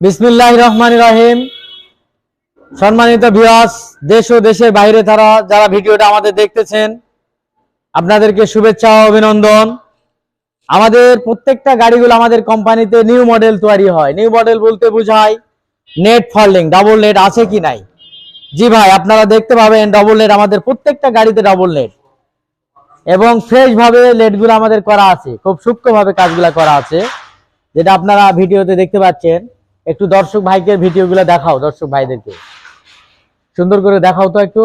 বিসমিল্লাহ রহমান রহিম। সম্মানিত ভিউয়ার্স দেশ ও দেশের বাইরে তারা যারা ভিডিওটা আমাদের দেখতেছেন, আপনাদেরকে শুভেচ্ছা ও অভিনন্দন। আমাদের প্রত্যেকটা গাড়িগুলো আমাদের কোম্পানিতে নিউ মডেল তৈরি হয়। নিউ মডেল বলতে বোঝায় নেট ফল্ডিং ডাবল নেট আছে কি নাই? জি ভাই, আপনারা দেখতে পাবেন ডবল নেট আমাদের প্রত্যেকটা গাড়িতে ডাবল নেট এবং ফ্রেশ ভাবে লেটগুলো আমাদের করা আছে, খুব সূক্ষ্মভাবে কাজগুলো করা আছে, যেটা আপনারা ভিডিওতে দেখতে পাচ্ছেন। একটু দর্শক ভাইকে ভিডিওগুলো দেখাও, দর্শক ভাইদেরকে। সুন্দর করে দেখাও তো একটু।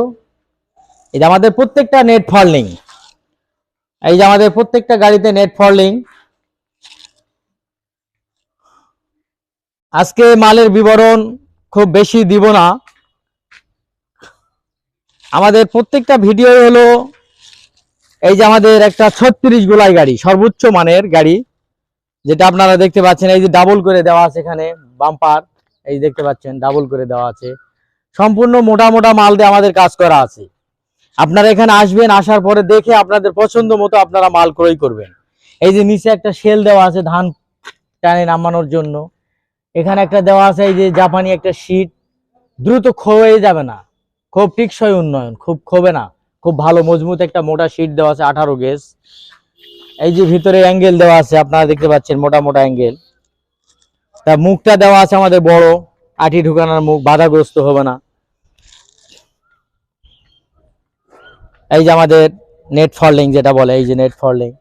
এই যে আমাদের প্রত্যেকটা নেট ফললিং এই যে আমাদের প্রত্যেকটা গাড়িতে নেট ফললিং আজকে মালের বিবরণ খুব বেশি দিব না। আমাদের প্রত্যেকটা ভিডিও হলো এই যে আমাদের একটা ছত্রিশ গোলাই গাড়ি, সর্বোচ্চ মানের গাড়ি, যেটা আপনারা দেখতে পাচ্ছেন, এই যে ডাবল করে দেওয়া আছে এখানে। বাম্পার, এই দেখতে পাচ্ছেন ডাবল করে দেওয়া আছে। সম্পূর্ণ মোটা মোটা মাল দিয়ে আমাদের কাজ করা আছে। আপনারা এখানে আসবেন, আসার পরে দেখে আপনাদের পছন্দ মতো আপনারা মাল ক্রয় করবেন। এই যে নিচে একটা শেল দেওয়া আছে ধান টানে নামানোর জন্য। এখানে একটা দেওয়া আছে, এই যে জাপানি একটা শীট দ্রুত ক্ষয়ে যাবে না। খুব টিকসই উন্নয়ন, খুব ক্ষোভে না। খুব ভালো, মজবুত একটা মোটা শীট দেওয়া আছে, আঠারো গেজ এই যে ভিতরে অ্যাঙ্গেল দেওয়া আছে, আপনারা দেখতে পাচ্ছেন মোটা মোটা অ্যাঙ্গেল তা মুখটা দেওয়া আছে আমাদের বড়। আটি ঢুকানোর মুখ, বাধাগ্রস্ত হবে না। এই যে আমাদের নেট ফল্ডিং যেটা বলে, এই যে নেট ফল্ডিং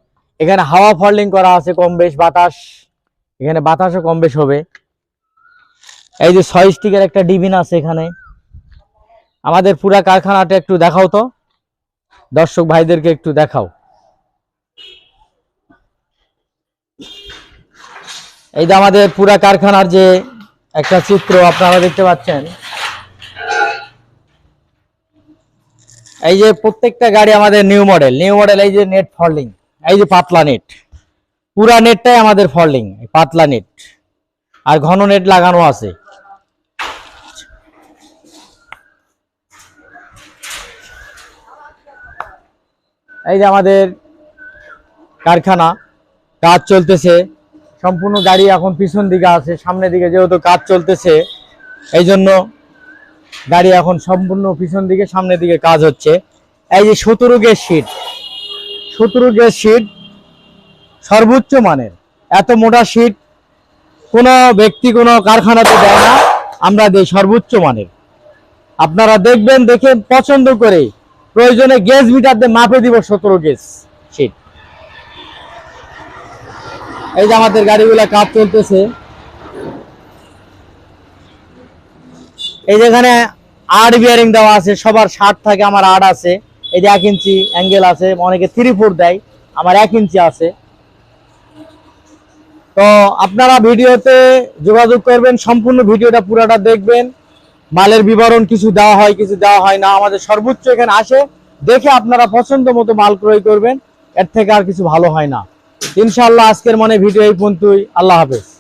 এখানে হাওয়া ফল্ডিং করা আছে কম বেশ, বাতাস। এখানে বাতাসও কম বেশ হবে। এই যে ছয় স্টিকের একটা ডিবিন আছে এখানে। আমাদের পুরা কারখানাটা একটু দেখাও তো। দর্শক ভাইদেরকে একটু দেখাও। এই যে আমাদের পুরা কারখানার যে একটা চিত্র আপনারা দেখতে পাচ্ছেন। এই যে প্রত্যেকটা গাড়ি আমাদের নিউ মডেল নিউ মডেল এই যে নেট ফল্ডিং এই যে পাতলা নেট পুরা নেটটাই আমাদের ফল্ডিং পাতলা নেট আর ঘন নেট লাগানো আছে। এই যে আমাদের কারখানা, কাজ চলতেছে। সম্পূর্ণ গাড়ি এখন পিছন দিকে আছে, সামনের দিকে যেহেতু কাজ চলতেছে এই জন্য গাড়ি এখন সম্পূর্ণ পিছন দিকে, সামনের দিকে কাজ হচ্ছে। এই যে সতেরো গেজ সিট সতেরো গেজ সিট সর্বোচ্চ মানের। এত মোটা সিট কোনো ব্যক্তি কোনো কারখানাতে দেয় না, আমরা দেই সর্বোচ্চ মানের। আপনারা দেখবেন, দেখে পছন্দ করে প্রয়োজনে গেজ মিটার দিয়ে মাপে দিব সতেরো গেজ সিট এই যে আমাদের গাড়িগুলা কাজ চলতেছে। এই যেখানে আট বিয়ারিং দেওয়া আছে, সবার ষাট থাকে, আমার আট আছে। এই যে এক ইঞ্চি অ্যাঙ্গেল আছে, অনেকে থ্রি ফোর দেয়, আমার এক ইঞ্চি আছে। তো আপনারা ভিডিওতে যোগাযোগ করবেন, সম্পূর্ণ ভিডিওটা পুরোটা দেখবেন। মালের বিবরণ কিছু দেওয়া হয়, কিছু দেওয়া হয় না। আমাদের সর্বোচ্চ এখানে আসে, দেখে আপনারা পছন্দ মতো মাল ক্রয় করবেন। এর থেকে আর কিছু ভালো হয় না। ইনশাআল্লাহ আজকের মনে ভিডিও এই পর্যন্তই। আল্লাহ হাফেজ।